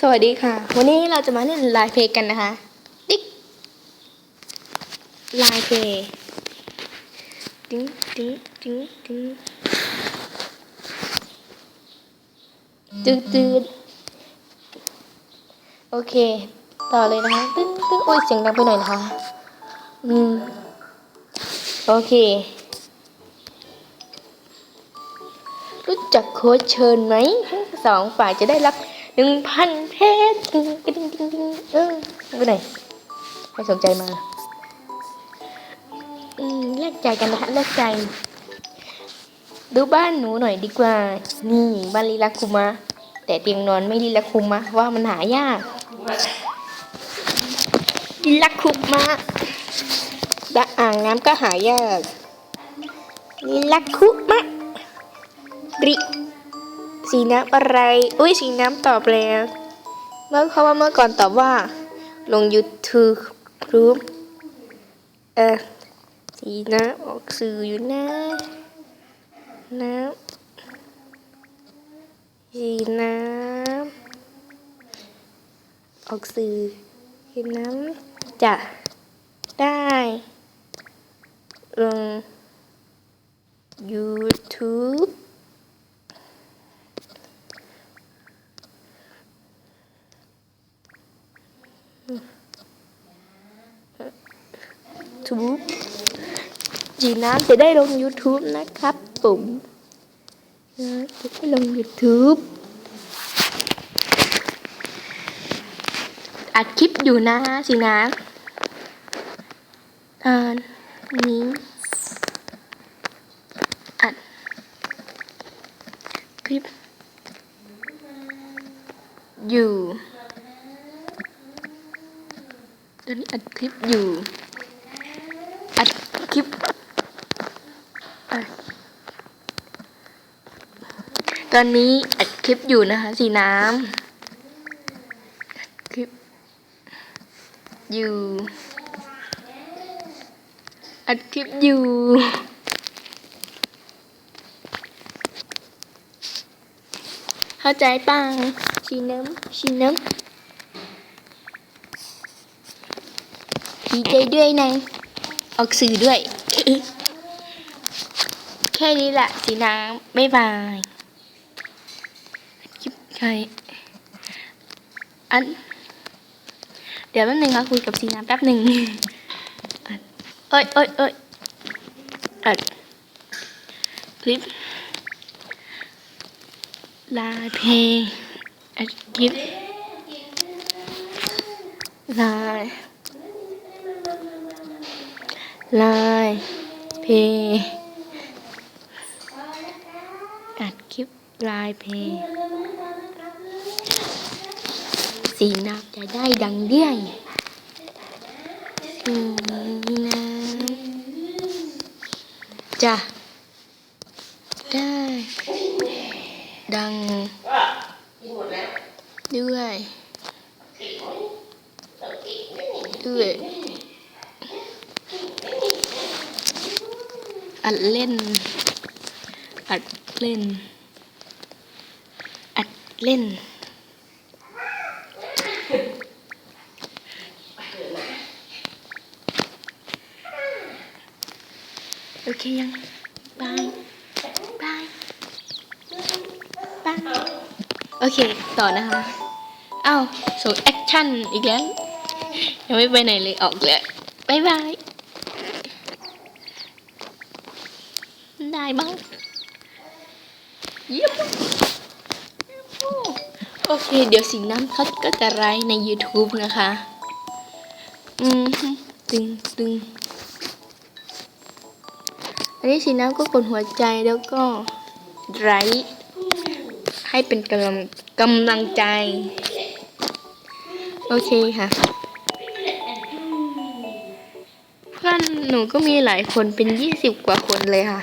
สวัสดีค่ะ วันนี้เราจะมาเล่นลน์เพลกันนะคะ ติ๊กลน์เพลย์ติ๊งติ๊งติ๊งติ๊งตืดตืดโอเค ต่อเลยนะคะตึ้งตึ้งโอ้ยเสียงดังไปหน่อยนะคะ อืม โอเค รู้จักโค้ชเชิญไหมทั้งสองฝ่ายจะได้รับ หนึ่งพันเพชรติ๊งติ๊งติ๊งติ๊งเออไปไหนไม่สนใจมาอืมแลกใจกันนะคะแลกใจ ดูบ้านหนูหน่อยดีกว่า นี่บ้านลีลาคุมะแต่เตียงนอนไม่ลีลาคุมะว่ามันหายากลีลาคุมะและอ่างน้ำก็หายากลีลาคุมะริ สีน้ำอะไร อุ้ยสีน้ำตอบแล้ว เมื่อเขาว่าเมื่อก่อนตอบว่า ลง YouTube รูปเออสีน้ำออกสื่ออยู่นะน้ำสีน้ำออกสื่อสีน้ำจะได้ลง YouTube ทูบจีน้ำจะได้ลง YouTube นะครับผมจะได้ลง YouTube อัดคลิปอยู่นะสินะตอนนี้อัดคลิปอยู่ตอนนี้อัดคลิปอยู่ ลิป ตอนนี้อัดคลิปอยู่นะคะ สีน้ำคลิป อยู่ อัดคลิปอยู่เข้าใจปังชีน้ำชีน้ำดีใจด้วยนะ ออกสื่อด้วย แค่นี้แหละสีน้ำบ๊ายบายคลิปใครอัน เดี๋ยวแป๊บนึงค่ะคุยกับสีน้ำแป๊บหนึ่งเอ้ยเอ้ยเอ้ยอัดคลิปลาเพลงอัดคลิปลาย ลายเพอัดคลิปลายเพสีน้ำจะได้ดังเดี้ยงสีน้ำจะได้ดังด้วยด้วย อัดเล่น อัดเล่น อัดเล่น โอเคยังบายบายบายโอเค ต่อนะคะอ้าวส่งแอคชั่นอีกแล้ว ยังไม่ไปไหนเลยออกเลยบายบาย ได้บ้างยี่ยมโอเค เดี๋ยวสิ่งนั้นเขาก็จะไลฟ์ใน YouTube นะคะ อืมตึงตึงอันนี้สีน้ำก็กดหัวใจแล้วก็ไลฟ์ให้เป็นกำลังกำลังใจ โอเคค่ะเพื่อนหนูก็มีหลายคนเป็นยี่สิบกว่าคนเลยค่ะ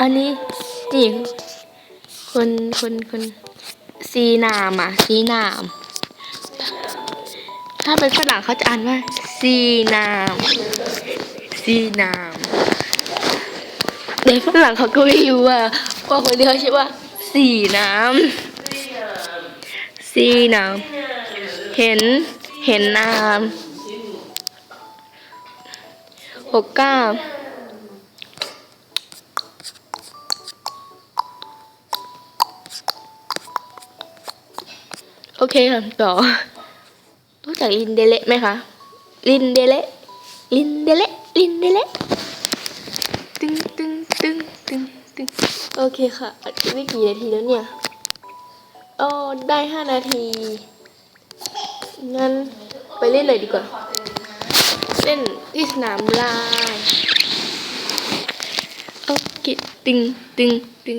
อันนี้นี่คนคนคนซีนามอะซีนาม ถ้าเป็นฝรั่งเขาจะอ่านว่าซีนามซีนามแต่ฝรั่งเขาก็ไม่รู้ว่าว่าคนเดียวใช่ว่าสีน้ำซีน้เห็นเห็นน้ำหกเก้า โอเคค่ะต่อรู้จักลินเดเละไหมคะ ลินเดเละลินเดเละลินเดเละตึงตึงตึงตึงตึงโอเคค่ะอัดคลิปไว้กี่นาทีแล้วเนี่ยโอ้ได้ห้านาที งั้นไปเล่นเลยดีกว่า เล่นที่สนามลายโอเคตึงตึงตึง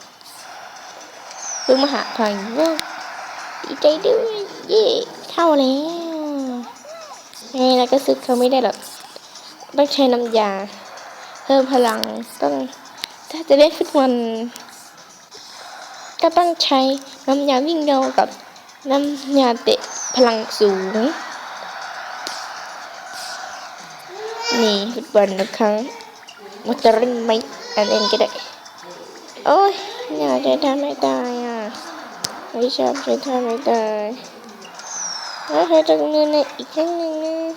ชูชูอู้เพิ่งมหาใครว่าดีใจด้วย เย่เข้าแล้วไงแล้วก็ซึกเขาไม่ได้หรอกต้องใช้น้ำยา เพิ่มพลังต้องถ้าจะเล่นฟุตบอลก็ต้องใช้น้ำยาวิ่งเร็วกับน้ำยาเตะพลังสูง นี่ฟุตบอลนะครั้งมันจะเล่นไหมอันเล่นก็ได้ โอ้ยอยากจะทำไม่ตายอะ 의자를 탑니다. 아, 해당 눈에, 이장 눈에.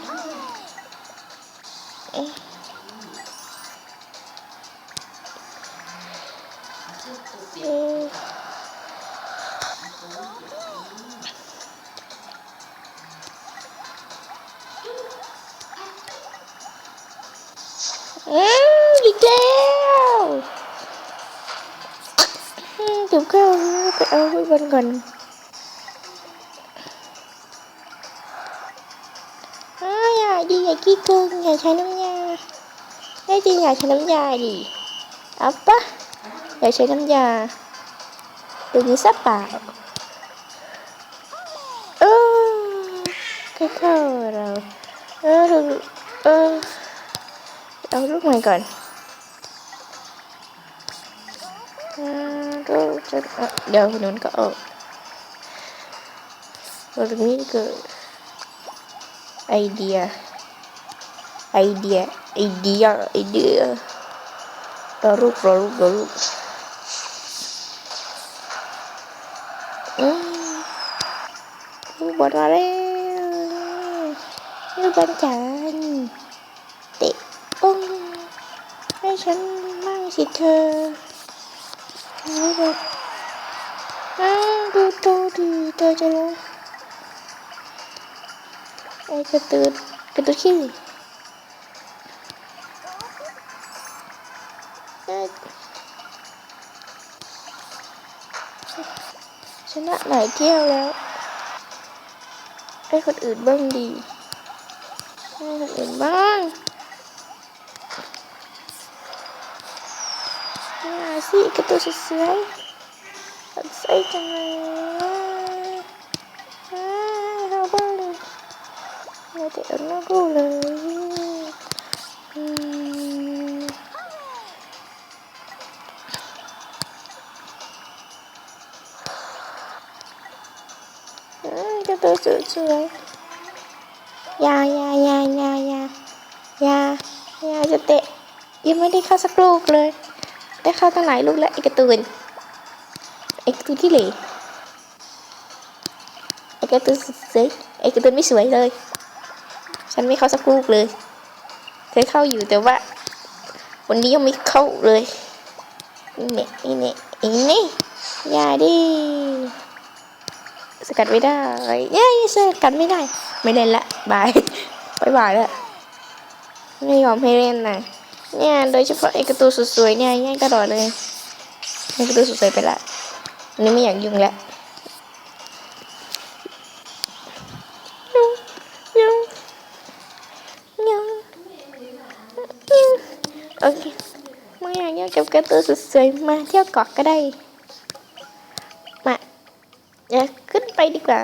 음, 이제. tìm cái cái ô với bên gần. À, đi nhà kia cưng nhà chạy năm nha nói đi nhà chạy năm nhà gì? Ấp á nhà chạy năm nhà đừng nghĩ sắp bảo ơ cái khờ rồi. Ơ ơ ở lúc này gần. กจะเดี๋ยวคนนู้นก็ออกตรงนี้ก็ไอเดีย ไอเดีย ไอเดีย ไอเดียรอลูกรอลูกรอลูกอืมลูกบอลมาแล้วลูกบอลจานเตะปุ้งให้ฉันมั่งสิเธอเอาแบบ อ้าวดูโตดีเธอจะรู้ไอ้กระตือกระตือขี้ชนะหลายเที่ยวแล้วให้คนอื่นบ้างดีให้คนอื่นบ้างมาสิกระตือสวย สวยจังเลยเราบ้างเลยเราเดี๋ยวน่ารู้เลยก็ตัวสวยๆยายายายายายายาจะเตะยังไม่ได้เข้าสักลูกเลย ได้เข้าตั้งหลายลูกแล้วไอ้กระตูน ไอ้กร์ตูนที่เหล่ไอ้การ์ตูนสวยไอ้กร์ตูนไม่สวยเลย ฉันไม่เข้าสักลูกเลยเธอเข้าอยู่แต่ว่า วันนี้ยังไม่เข้าเลยนี่นี่นี่นี่อย่าดิสกัดไม่ได้เย้ยสกัดไม่ได้ ไม่เล่นละบายบายบายแล้วไม่ยอมให้เล่นนะเนี่ยโดยเฉพาะไอ้กระตูสวยๆเนี่ยแย่งตลอดเลยไอ้กระตูสวยๆไปละ อันนี้ไม่อยากยุ่งแล้วยุ่งยุ่งยุ่งยุ่งโอเคไม่อยากยุ่งกับการ์ตูนสวยๆมาเที่ยวเกาะก็ได้มาเดี๋ยวขึ้นไปดีกว่า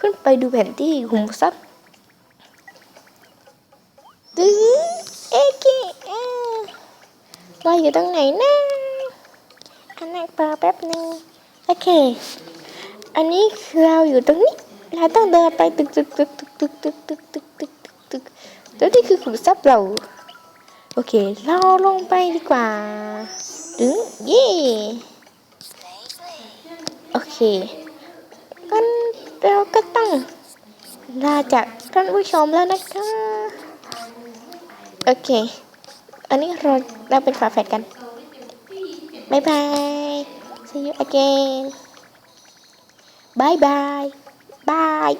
ขึ้นไปดูแผนที่ขุมทรัพย์ตึ้งเอเคเอ้าเราอยู่ตรงไหนนะ นนั้นปลาแป๊บหนึ่งโอเค อันนี้คือเราอยู่ตรงนี้ เราต้องเดินไปตึกตึกตึกตึกตึกตึกตึกตึกตึกตึกตึกแล้วนี่คือขุมทรัพย์เรา โอเค เราลงไปดีกว่าดึงเย่โอเคงั้นเราก็ต้องลาจากท่านผู้ชมแล้วนะคะ โอเค อันนี้เราเราเป็นฝาแฝดกัน Bye bye. See you again. Bye bye. Bye.